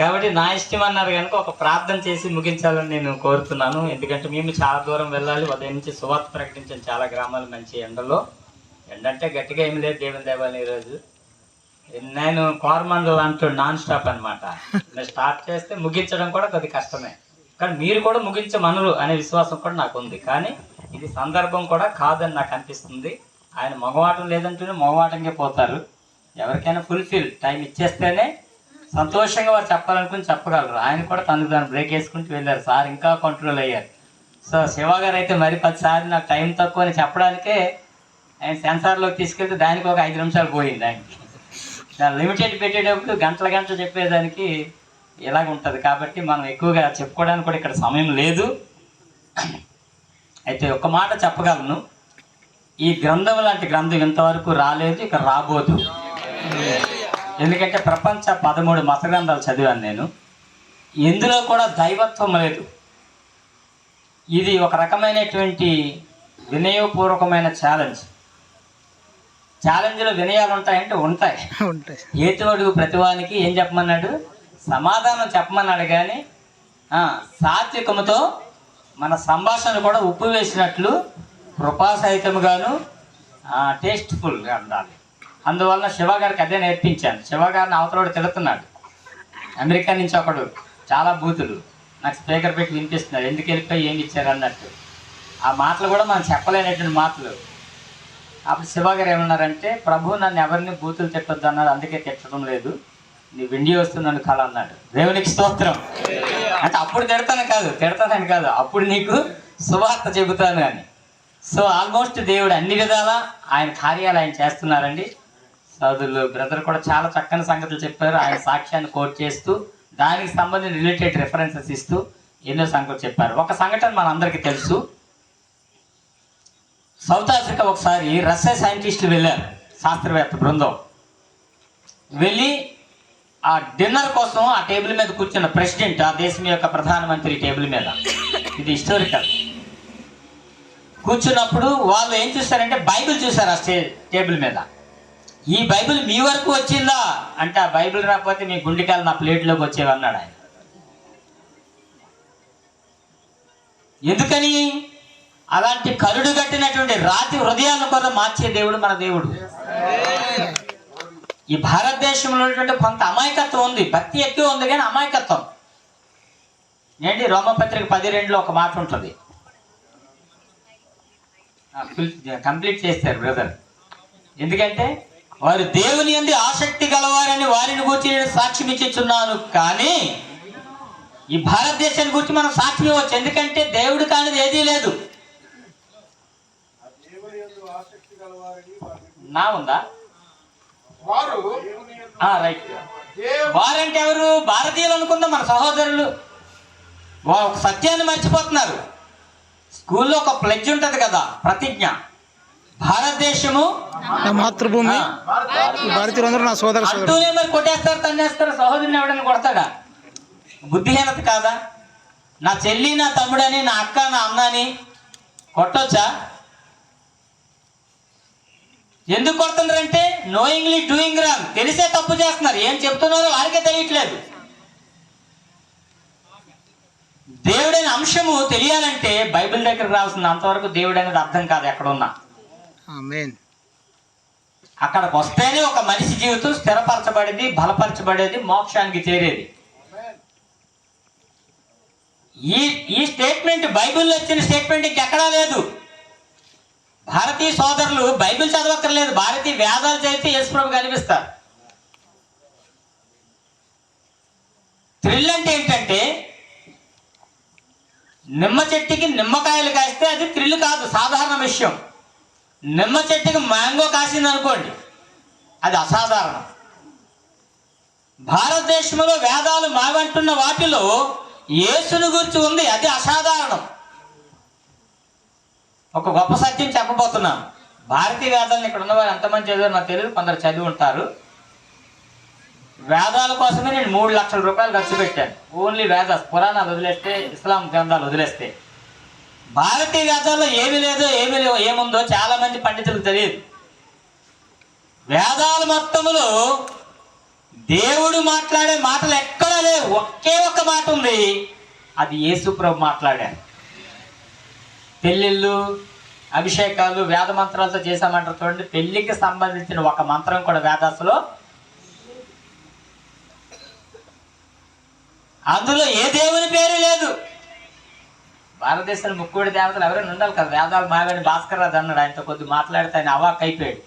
కాబట్టి నా ఇష్టం అన్నారు కనుక ఒక ప్రార్థన చేసి ముగించాలని నేను కోరుతున్నాను. ఎందుకంటే మేము చాలా దూరం వెళ్ళాలి. ఉదయం నుంచి సువార్త ప్రకటించాను చాలా గ్రామాలు మంచి ఎండలో. ఎండ అంటే గట్టిగా ఏమి లేదు దేవుని దేవాలని ఈరోజు. నేను కోరమండల్ అంటూ నాన్ స్టాప్ అనమాట నేను స్టార్ట్ చేస్తే ముగించడం కూడా కొద్ది కష్టమే. కానీ మీరు కూడా ముగించమనరు అనే విశ్వాసం కూడా నాకు ఉంది. కానీ ఇది సందర్భం కూడా కాదని నాకు అనిపిస్తుంది. ఆయన మగవాటం లేదంటూనే మగవాటంగా పోతారు. ఎవరికైనా ఫుల్ఫిల్ టైం ఇచ్చేస్తేనే సంతోషంగా వారు చెప్పాలనుకుని చెప్పగలరు. ఆయన కూడా తనకు దాన్ని బ్రేక్ వేసుకుంటూ వెళ్ళారు. సార్ ఇంకా కంట్రోల్ అయ్యారు. సో శివ గారు అయితే మరి పదిసార్లు నాకు టైం తక్కువ అని చెప్పడానికే ఆయన సెన్సార్లోకి తీసుకెళ్తే దానికి ఒక ఐదు నిమిషాలు పోయింది ఆయనకి లిమిటెడ్ పెట్టేటప్పుడు గంటల గంటలు చెప్పేదానికి ఇలాగ ఉంటుంది. కాబట్టి మనం ఎక్కువగా చెప్పుకోవడానికి కూడా ఇక్కడ సమయం లేదు. అయితే ఒక మాట చెప్పగలను. ఈ గ్రంథం లాంటి గ్రంథం ఇంతవరకు రాలేదు ఇక రాబోదు. ఎందుకంటే ప్రపంచ పదమూడు మత గ్రంథాలు చదివాను నేను. ఇందులో కూడా దైవత్వం లేదు. ఇది ఒక రకమైనటువంటి వినయపూర్వకమైన ఛాలెంజ్ ఛాలెంజ్లో వినయాలు ఉంటాయంటే ఉంటాయి. ఉంటాయి. ఏతువడుగు ప్రతివానికి ఏం చెప్పమన్నాడు? సమాధానం చెప్పమన్నాడు కానీ సాత్వికముతో మన సంభాషణ కూడా ఉప్పు వేసినట్లు కృపాసహితముగాను టేస్ట్ఫుల్గా ఉండాలి. అందువలన శివ గారికి అదే నేర్పించాను. శివ గారిని అవతలోడు తిడుతున్నాడు. అమెరికా నుంచి ఒకడు చాలా బూతులు. నాకు స్పీకర్ పెట్టి వినిపిస్తున్నాడు ఎందుకు వెళ్ళిపోయి ఏమి ఇచ్చారు అన్నట్టు. ఆ మాటలు కూడా మనం చెప్పలేనటువంటి మాటలు. అప్పుడు శివ గారు ఏమన్నారంటే ప్రభు నన్ను ఎవరిని బూతులు తిట్టొద్దు అన్నారు అందుకే తిట్టడం లేదు. నీ వెండి వస్తుందని కళ అన్నాడు. దేవునికి స్తోత్రం. అంటే అప్పుడు తిడతాను కాదు. తిడతానని కాదు. అప్పుడు నీకు సువార్త చెబుతాను అని. సో ఆల్మోస్ట్ దేవుడు అన్ని విధాలా ఆయన కార్యాలు ఆయన చేస్తున్నారండి. సోదరులు బ్రదర్ కూడా చాలా చక్కని సంగతులు చెప్పారు. ఆయన సాక్ష్యాన్ని కోట్ చేస్తూ దానికి సంబంధించిన రిలేటెడ్ రెఫరెన్సెస్ ఇస్తూ ఎన్నో సంగతులు చెప్పారు. ఒక సంఘటన మనందరికీ తెలుసు. సౌత్ ఆఫ్రికా ఒకసారి రష్యా సైంటిస్టులు వెళ్ళారు శాస్త్రవేత్త బృందం. వెళ్ళి ఆ డిన్నర్ కోసం ఆ టేబుల్ మీద కూర్చున్న ప్రెసిడెంట్ ఆ దేశం యొక్క ప్రధానమంత్రి టేబుల్ మీద. ఇది హిస్టారికల్ కూర్చున్నప్పుడు వాళ్ళు ఏం చూస్తారంటే బైబిల్ చూసారు ఆ స్టే టేబుల్ మీద. ఈ బైబిల్ మీ వరకు వచ్చిందా? అంటే ఆ బైబిల్ రాకపోతే మీ గుండెకాయలు నా ప్లేట్లోకి వచ్చేవన్నాడు ఆయన. ఎందుకని? అలాంటి కరుడు కట్టినటువంటి రాతి హృదయాలను కూడా మార్చే దేవుడు మన దేవుడు. ఈ భారతదేశంలో ఉన్నటువంటి కొంత అమాయకత్వం ఉంది. భక్తి ఎక్కువ ఉంది కానీ అమాయకత్వం. ఏంటి? రోమపత్రిక పది రెండులో ఒక మాట ఉంటుంది. కంప్లీట్ చేస్తారు బ్రదర్. ఎందుకంటే వారు దేవుని అంది ఆసక్తి గలవారని వారిని గురించి నేను సాక్ష్యం ఇచ్చుచున్నాను. కానీ ఈ భారతదేశాన్ని గురించి మనం సాక్ష్యం ఇవ్వచ్చు. ఎందుకంటే దేవుడు కానిది ఏదీ లేదు. నా ఉందా? వారు రైట్. వారంటే ఎవరు? భారతీయులు అనుకుందాం మన సహోదరులు. సత్యాన్ని మర్చిపోతున్నారు. స్కూల్లో ఒక ప్లెడ్జ్ ఉంటుంది కదా ప్రతిజ్ఞ. భారతదేశము నా మాతృభూమి. భారతీయులందరూ నా సోదర సోదరు అంటూనే మరి కొట్టేస్తారు తన్నేస్తారు సహోదరుని ఎవడని కొడతాడా? బుద్ధిహీనత కాదా? నా చెల్లి నా తమ్ముడని నా అక్క నా అన్న అని కొట్టొచ్చా? ఎందుకు కొడుతున్నారంటే నోయింగ్లీ డూయింగ్ రాంగ్ తెలిసే తప్పు చేస్తున్నారు. ఏం చెప్తున్నారో వారికే తెలియట్లేదు. దేవుడైన అంశము తెలియాలంటే బైబిల్ దగ్గర రావాల్సింది అంతవరకు దేవుడు అనేది అర్థం కాదు ఎక్కడున్నా. అక్కడికి వస్తేనే ఒక మనిషి జీవితం స్థిరపరచబడేది బలపరచబడేది మోక్షానికి చేరేది. ఈ ఈ స్టేట్మెంట్ బైబిల్లో వచ్చిన స్టేట్మెంట్ ఇంకెక్కడా లేదు. భారతీయ సోదరులు బైబిల్ చదవక్కర్లేదు భారతీయ వేదాలు చదివితే యేసుప్రభు కనిపిస్తారు. థ్రిల్ అంటే ఏంటంటే నిమ్మ చెట్టుకి నిమ్మకాయలు కాస్తే అది థ్రిల్ కాదు సాధారణ విషయం. నిమ్మ చెట్టుకి మ్యాంగో కాసింది అనుకోండి. అది అసాధారణం. భారతదేశంలో వేదాలు మావంటున్న వాటిలో యేసును గురించి ఉంది అది అసాధారణం. ఒక గొప్ప సత్యం చెప్పబోతున్నాను. భారతీయ వేదాలను ఇక్కడ ఉన్నవారు ఎంతమంది చదివారు నాకు తెలియదు కొందరు చదివి ఉంటారు. వేదాల కోసమే నేను మూడు లక్షల రూపాయలు ఖర్చు పెట్టాను. ఓన్లీ వేద పురాణాలు వదిలేస్తే ఇస్లాం గ్రంథాలు వదిలేస్తే. భారతీయ వేదాల్లో ఏమి లేదో ఏమి లేవో ఏముందో చాలా మంది పండితులకు తెలియదు. వేదాలు మొత్తములో దేవుడు మాట్లాడే మాటలు ఎక్కడా లేవు ఒకే ఒక్క మాట ఉంది అది యేసుప్రభు మాట్లాడారు. పెళ్ళిళ్ళు అభిషేకాలు వేద మంత్రాలతో చేశామంటారు చూడండి పెళ్ళికి సంబంధించిన ఒక మంత్రం కూడా వేదాసులో అందులో ఏ దేవుని పేరు లేదు. భారతదేశంలో ముక్కుడి దేవతలు ఎవరైనా ఉండాలి కదా? వేదాలు మావేడి భాస్కర్ రాజు అన్నాడు. ఆయనతో కొద్ది మాట్లాడితే ఆయన అవాక్ అయిపోయాడు.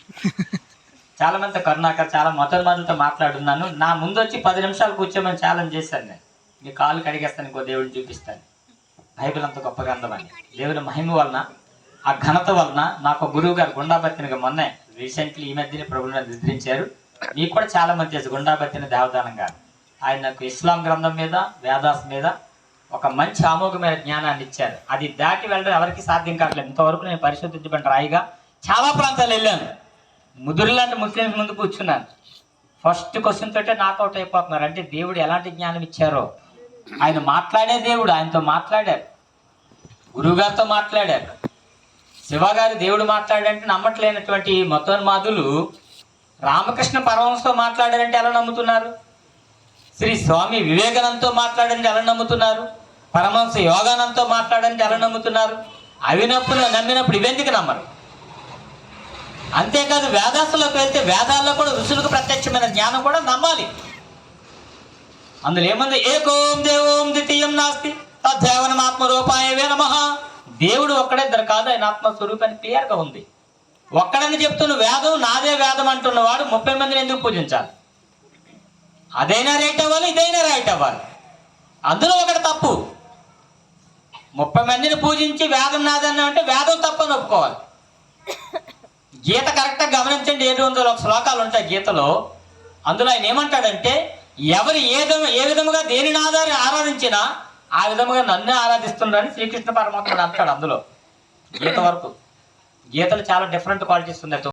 చాలా మంది కరుణాకర్ చాలా మొదటి మొదటితో మాట్లాడున్నాను. నా ముందు వచ్చి పది నిమిషాలు కూర్చోమని ఛాలెంజ్ చేశాను నేను. మీ కాలు కడిగేస్తాను ఇంకో దేవుడిని చూపిస్తాను. బైబిల్ అంత గొప్ప గ్రంథం అని దేవుని మహిమ వలన ఆ ఘనత వలన నాకు గురువు గారు గుండాబత్తినిగా మొన్నే రీసెంట్లీ ఈ మధ్యనే ప్రభుత్వం నిద్రించారు. మీకు కూడా చాలా మంది తెలుసు గుండాబత్తిన దేవదానం గారు. ఆయన నాకు ఇస్లాం గ్రంథం మీద వేదాస్ మీద ఒక మంచి అమోఘమైన జ్ఞానాన్ని ఇచ్చారు. అది దాటి వెళ్ళడం ఎవరికి సాధ్యం కావట్లేదు. ఇంతవరకు నేను పరిశుద్ధించబడిన రాయిగా చాలా ప్రాంతాలు వెళ్ళాను. ముదురులాంటి ముస్లిమ్స్ ముందు కూర్చున్నాను. ఫస్ట్ క్వశ్చన్ తోటే నాకౌట్ అయిపోతున్నారు. అంటే దేవుడు ఎలాంటి జ్ఞానం ఇచ్చారో. ఆయన మాట్లాడే దేవుడు ఆయనతో మాట్లాడారు. గురువుగారితో మాట్లాడారు. శివగారు దేవుడు మాట్లాడంటే నమ్మట్లేనటువంటి మతోన్మాదులు రామకృష్ణ పరమహంసతో మాట్లాడారంటే ఎలా నమ్ముతున్నారు? శ్రీ స్వామి వివేకానందతో మాట్లాడంటే ఎలా నమ్ముతున్నారు? పరమహంస యోగానందతో మాట్లాడడానికి ఎలా నమ్ముతున్నారు? అవినప్పుడు నమ్మినప్పుడు ఇవెందుకు నమ్మరు? అంతేకాదు వేదాసులోకి వెళ్తే వేదాల్లో కూడా ఋషులకు ప్రత్యక్షమైన జ్ఞానం కూడా నమ్మాలి. అందులో ఏముంది? ఏకోం దేవోం ద్వితీయం నాస్తి. తద్దేవనం ఆత్మరూపాయవే నమ. దేవుడు ఒక్కడే ఇద్దరు కాదు ఆయన ఆత్మస్వరూపాన్ని క్లియర్గా ఉంది. ఒక్కడని చెప్తున్న వేదం నాదే వేదం అంటున్నవాడు ముప్పై మందిని ఎందుకు పూజించాలి? అదైనా రైట్ అవ్వాలి ఇదైనా రైట్ అవ్వాలి. అందులో ఒకటి తప్పు. ముప్పై మందిని పూజించి వేదం నాదన్నా అంటే వేదం తప్పని ఒప్పుకోవాలి. గీత కరెక్ట్గా గమనించండి ఏడు వందల ఒక శ్లోకాలు ఉంటాయి గీతలో. అందులో ఆయన ఏమంటాడంటే ఎవరు ఏ ఏ విధముగా దేనిని ఆధారి ఆరాధించినా ఆ విధముగా నన్ను ఆరాధిస్తున్నాడని శ్రీకృష్ణ పరమాత్ముడు అంటాడు అందులో. గీత వరకు. గీతలు చాలా డిఫరెంట్ క్వాలిటీస్ ఉన్నాయి.